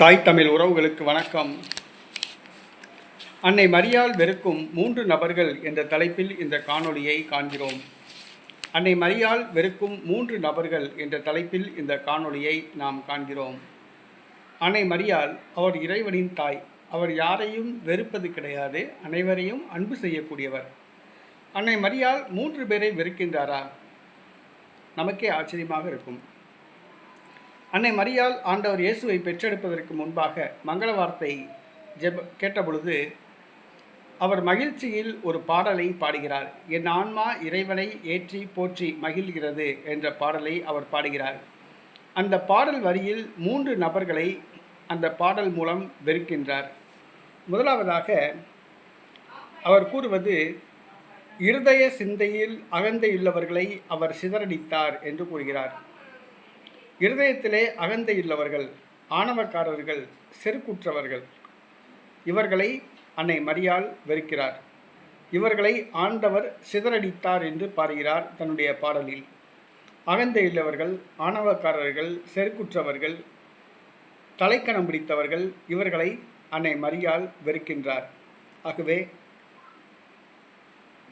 தாய் தமிழ் உறவுகளுக்கு வணக்கம். அன்னை மரியால் வெறுக்கும் மூன்று நபர்கள் என்ற தலைப்பில் இந்த காணொளியை காண்கிறோம். அன்னை மரியால் வெறுக்கும் மூன்று நபர்கள் என்ற தலைப்பில் இந்த காணொளியை நாம் காண்கிறோம். அன்னை மரியால் அவர் இறைவனின் தாய். அவர் யாரையும் வெறுப்பது கிடையாது அனைவரையும் அன்பு செய்யக்கூடியவர். அன்னை மரியால் மூன்று பேரை வெறுக்கின்றாரா? நமக்கே ஆச்சரியமாக இருக்கும். அன்னை மரியால் ஆண்டவர் இயேசுவை பெற்றெடுப்பதற்கு முன்பாக மங்கள வார்த்தை ஜெப கேட்டபொழுது அவர் மகிழ்ச்சியில் ஒரு பாடலை பாடுகிறார். என் ஆன்மா இறைவனை ஏற்றி போற்றி மகிழ்கிறது என்ற பாடலை அவர் பாடுகிறார். அந்த பாடல் வரியில் மூன்று நபர்களை அந்த பாடல் மூலம் வெறுக்கின்றார். முதலாவதாக அவர் கூறுவது இருதய சிந்தையில் அகந்தையுள்ளவர்களை அவர் சிதறடித்தார் என்று கூறுகிறார். இருதயத்திலே அகந்தையுள்ளவர்கள் ஆணவக்காரர்கள் செருக்குற்றவர்கள். இவர்களை அன்னை மரியால் வெறுக்கிறார். இவர்களை ஆண்டவர் சிதறடித்தார் என்று பாடுகிறார் தன்னுடைய பாடலில். அகந்தை இல்லவர்கள் ஆணவக்காரர்கள் செருக்குற்றவர்கள் தலைக்கணம் பிடித்தவர்கள் இவர்களை அன்னை மரியால் வெறுக்கின்றார். ஆகவே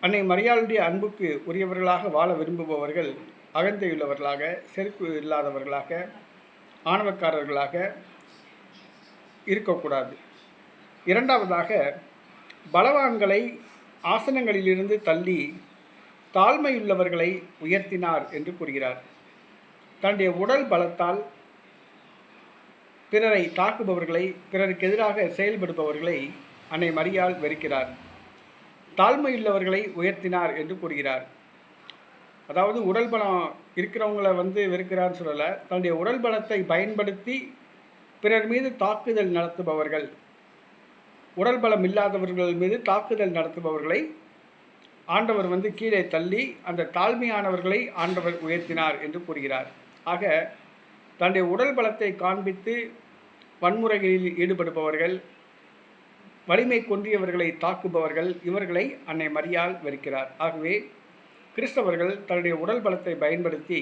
அன்னை மரியாளுடைய அன்புக்கு உரியவர்களாக வாழ விரும்புபவர்கள் அகந்தையுள்ளவர்களாக செருக்கு இல்லாதவர்களாக ஆணவக்காரர்களாக இருக்கக்கூடாது. இரண்டாவதாக பலவான்களை ஆசனங்களிலிருந்து தள்ளி தாழ்மையுள்ளவர்களை உயர்த்தினார் என்று கூறுகிறார். தன்னுடைய உடல் பலத்தால் பிறரை தாக்குபவர்களை பிறருக்கு எதிராக செயல்படுபவர்களை அன்னை மரியால் வெறுக்கிறார். தாழ்மையுள்ளவர்களை உயர்த்தினார் என்று கூறுகிறார். அதாவது உடல் பலம் இருக்கிறவங்கள வந்து வெறுக்கிறான்னு சொல்லலை தன்னுடைய உடல் பலத்தை பயன்படுத்தி பிறர் மீது தாக்குதல் நடத்துபவர்கள். உடல் பலம் இல்லாதவர்கள் மீது தாக்குதல் நடத்துபவர்களை ஆண்டவர் வந்து கீழே தள்ளி அந்த தாழ்மையானவர்களை ஆண்டவர் உயர்த்தினார் என்று கூறுகிறார். ஆக தன்னுடைய உடல் பலத்தை காண்பித்து வன்முறைகளில் ஈடுபடுபவர்கள் வலிமை கொன்றியவர்களை தாக்குபவர்கள் இவர்களை அன்னை மரியால் வெறுக்கிறார். ஆகவே கிறிஸ்தவர்கள் தன்னுடைய உடல் பலத்தை பயன்படுத்தி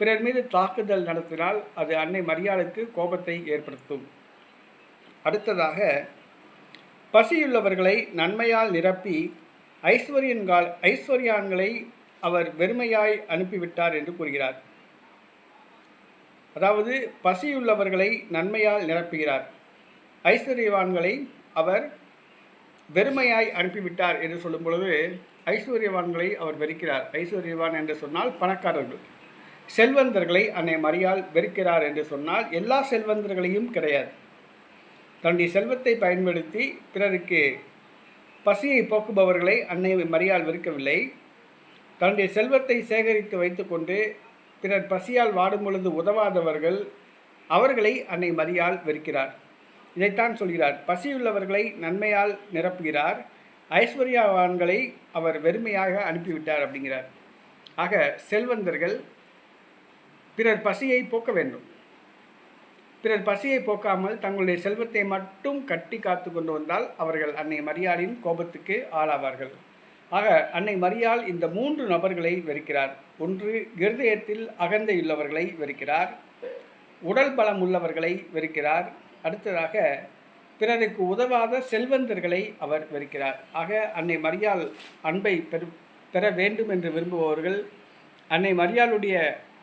பிறர் மீது தாக்குதல் நடத்தினால் அது அன்னை மரியாளுக்கு கோபத்தை ஏற்படுத்தும். அடுத்ததாக பசியுள்ளவர்களை நன்மையால் நிரப்பி ஐஸ்வர்யன்கால் ஐஸ்வர்யான்களை அவர் வெறுமையாய் அனுப்பிவிட்டார் என்று கூறுகிறார். அதாவது பசியுள்ளவர்களை நன்மையால் நிரப்புகிறார். ஐஸ்வர்யவான்களை அவர் வெறுமையாய் அனுப்பிவிட்டார் என்று சொல்லும் பொழுது ஐஸ்வர்யவான்களை அவர் வெறுக்கிறார். ஐஸ்வர்யவான் என்று சொன்னால் பணக்காரர்கள். செல்வந்தர்களை அன்னை மரியால் வெறுக்கிறார் என்று சொன்னால் எல்லா செல்வந்தர்களையும் கிடையாது. தன்னுடைய செல்வத்தை பயன்படுத்தி பிறருக்கு பசியை போக்குபவர்களை அன்னை மரியால் வெறுக்கவில்லை. தன்னுடைய செல்வத்தை சேகரித்து வைத்துக்கொண்டு பிறர் பசியால் வாடும் பொழுது உதவாதவர்கள் அவர்களை அன்னை மரியால் வெறுக்கிறார். இதைத்தான் சொல்கிறார். பசியுள்ளவர்களை நன்மையால் நிரப்புகிறார். ஐஸ்வர்யாவான்களை அவர் வெறுமையாக அனுப்பிவிட்டார் அப்படிங்கிறார். ஆக செல்வந்தர்கள் பிறர் பசியை போக்க வேண்டும். பிறர் பசியை போக்காமல் தங்களுடைய செல்வத்தை மட்டும் கட்டி காத்து கொண்டு வந்தால் அவர்கள் அன்னை மரியாளின் கோபத்துக்கு ஆளாவார்கள். ஆக அன்னை மரியாள் இந்த மூன்று நபர்களை வெறுக்கிறார். ஒன்று இருதயத்தில் அகந்தையுள்ளவர்களை வெறுக்கிறார். உடல் பலம் உள்ளவர்களை வெறுக்கிறார். அடுத்ததாக பிறருக்கு உதவாத செல்வந்தர்களை அவர் வெறுக்கிறார். ஆக அன்னை மரியாள் அன்பை பெரு பெற வேண்டும் என்று விரும்புபவர்கள் அன்னை மரியாளுடைய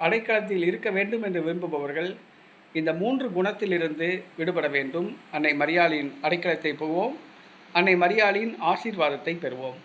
அடைக்கலத்தில் இருக்க வேண்டும் என்று விரும்புபவர்கள் இந்த மூன்று குணத்திலிருந்து விடுபட வேண்டும். அன்னை மரியாளின் அடைக்கலத்தை போவோம் அன்னை மரியாளின் ஆசீர்வாதத்தை பெறுவோம்.